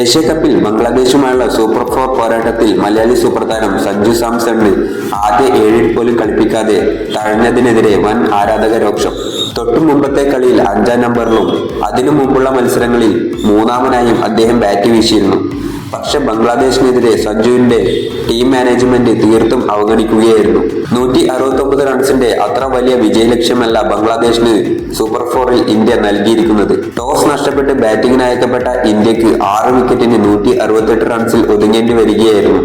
Asia കപ്പിൽ ബംഗ്ലാദേശുമായുള്ള super four പോരാട്ടത്തിൽ Malayali super താരം സഞ്ജു സാംസണിന് ആദ്യ ഏഴിൽ പോലും കളിപ്പിക്കാതെ തഴഞ്ഞതിനെതിരെ വൻ ആരാധക രോക്ഷം. തൊട്ടു മുമ്പത്തെ കളിയിൽ അഞ്ചാം നമ്പറിലും അതിനു മുമ്പുള്ള മത്സരങ്ങളിൽ മൂന്നാമനായും അദ്ദേഹം ബാറ്റ് വീശിയിരുന്നു. പക്ഷെ ബംഗ്ലാദേശിനെതിരെ സഞ്ജുവിന്റെ ടീം മാനേജ്മെന്റ് തീർത്തും അവഗണിക്കുകയായിരുന്നു. നൂറ്റി അറുപത്തി റൺസിന്റെ അത്ര വലിയ വിജയലക്ഷ്യമല്ല ബംഗ്ലാദേശിന് സൂപ്പർ ഫോറിൽ ഇന്ത്യ നൽകിയിരിക്കുന്നത്. ടോസ് നഷ്ടപ്പെട്ട് ബാറ്റിംഗിന് അയക്കപ്പെട്ട ഇന്ത്യയ്ക്ക് ആറ് വിക്കറ്റിന് നൂറ്റി അറുപത്തെട്ട് റൺസിൽ ഒതുങ്ങേണ്ടി വരികയായിരുന്നു.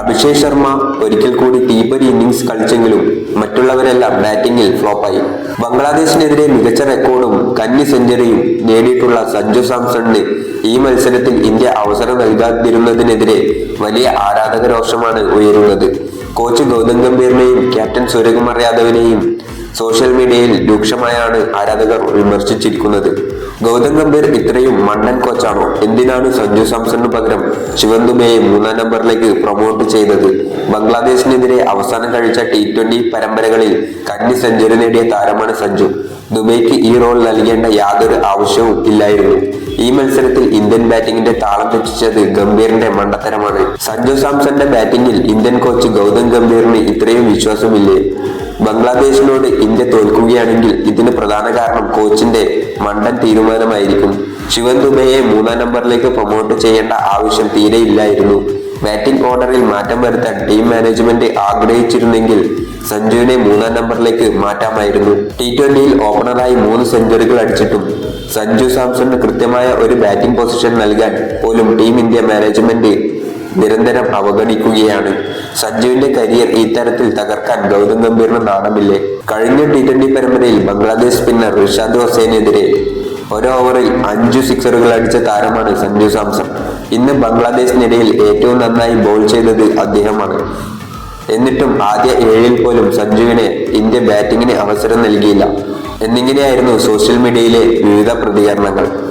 അഭിഷേക് ശർമ്മ ഒരിക്കൽ കൂടി തീപ്പൊരി ഇന്നിംഗ്സ് കളിച്ചെങ്കിലും മറ്റുള്ളവരെല്ലാം ബാറ്റിംഗിൽ ഫ്ലോപ്പായി ബംഗ്ലാദേശിനെതിരെ മികച്ച റെക്കോർഡും കന്നി സെഞ്ചുറിയും നേടിയിട്ടുള്ള സഞ്ജു സാംസണിന് ഈ മത്സരത്തിൽ ഇന്ത്യ അവസരം നൽകാതിരുന്നതിനെതിരെ വലിയ ആരാധക രോഷമാണ് ഉയരുന്നത്. കോച്ച് ഗൗതം ഗംഭീറിനെയും ക്യാപ്റ്റൻ സൂര്യകുമാർ യാദവിനെയും സോഷ്യൽ മീഡിയയിൽ രൂക്ഷമായാണ് ആരാധകർ വിമർശിച്ചിരിക്കുന്നത്. ഗൗതം ഗംഭീർ ഇത്രയും മണ്ടൻ കോച്ചാണോ? എന്തിനാണ് സഞ്ജു സാംസണിന് പകരം ശിവൻ ദുബെയെ മൂന്നാം നമ്പറിലേക്ക് പ്രൊമോട്ട് ചെയ്തത്? ബംഗ്ലാദേശിനെതിരെ അവസാനം കഴിച്ച ടി ട്വന്റി പരമ്പരകളിൽ കന്നി സെഞ്ചുറി നേടിയ താരമാണ് സഞ്ജു. ദുബൈക്ക് ഈ റോൾ നൽകേണ്ട യാതൊരു ആവശ്യവും ഇല്ലായിരുന്നു. ഈ മത്സരത്തിൽ ഇന്ത്യൻ ബാറ്റിംഗിന്റെ താളം തെറ്റിച്ചത് ഗംഭീറിന്റെ മണ്ടത്തരമാണ്. സഞ്ജു സാംസന്റെ ബാറ്റിംഗിൽ ഇന്ത്യൻ കോച്ച് ഗൗതം ഗംഭീറിന് ഇത്രയും വിശ്വാസമില്ലേ? ബംഗ്ലാദേശിനോട് ഇന്ത്യ തോൽക്കുകയാണെങ്കിൽ ഇതിന് പ്രധാന കാരണം കോച്ചിന്റെ മണ്ടൻ തീരുമാനമായിരിക്കും. ശിവൻ ദുബയെ മൂന്നാം നമ്പറിലേക്ക് പ്രൊമോട്ട് ചെയ്യേണ്ട ആവശ്യം തീരെ ഇല്ലായിരുന്നു. ബാറ്റിംഗ് ഓർഡറിൽ മാറ്റം വരുത്താൻ ടീം മാനേജ്മെന്റ് ആഗ്രഹിച്ചിരുന്നെങ്കിൽ സഞ്ജുവിനെ മൂന്നാം നമ്പറിലേക്ക് മാറ്റാമായിരുന്നു. ടി ട്വന്റിയിൽ ഓപ്പണറായി മൂന്ന് സെഞ്ചുറികൾ അടിച്ചിട്ടും സഞ്ജു സാംസണിന് കൃത്യമായ ഒരു ബാറ്റിംഗ് പൊസിഷൻ നൽകാൻ പോലും ടീം ഇന്ത്യ മാനേജ്മെന്റ് നിരന്തരം അവഗണിക്കുകയാണ്. സഞ്ജുവിന്റെ കരിയർ ഈ തരത്തിൽ തകർക്കാൻ ഗൗതം ഗംഭീറിന് നാണമില്ലേ? കഴിഞ്ഞ ടി ട്വന്റി പരമ്പരയിൽ ബംഗ്ലാദേശ് സ്പിന്നർ റിഷാദ് ഹുസൈനെതിരെ ഒരു ഓവറിൽ അഞ്ചു സിക്സറുകൾ അടിച്ച താരമാണ് സഞ്ജു സാംസൺ. ഇന്ന് ബംഗ്ലാദേശിനിടയിൽ ഏറ്റവും നന്നായി ബോൾ ചെയ്തത് അദ്ദേഹമാണ്. എന്നിട്ടും ആദ്യ ഏഴിൽ പോലും സഞ്ജുവിന് ഇന്ത്യ ബാറ്റിങ്ങിന് അവസരം നൽകിയില്ല. എന്നിങ്ങനെയായിരുന്നു സോഷ്യൽ മീഡിയയിലെ വിവിധ പ്രതികരണങ്ങൾ.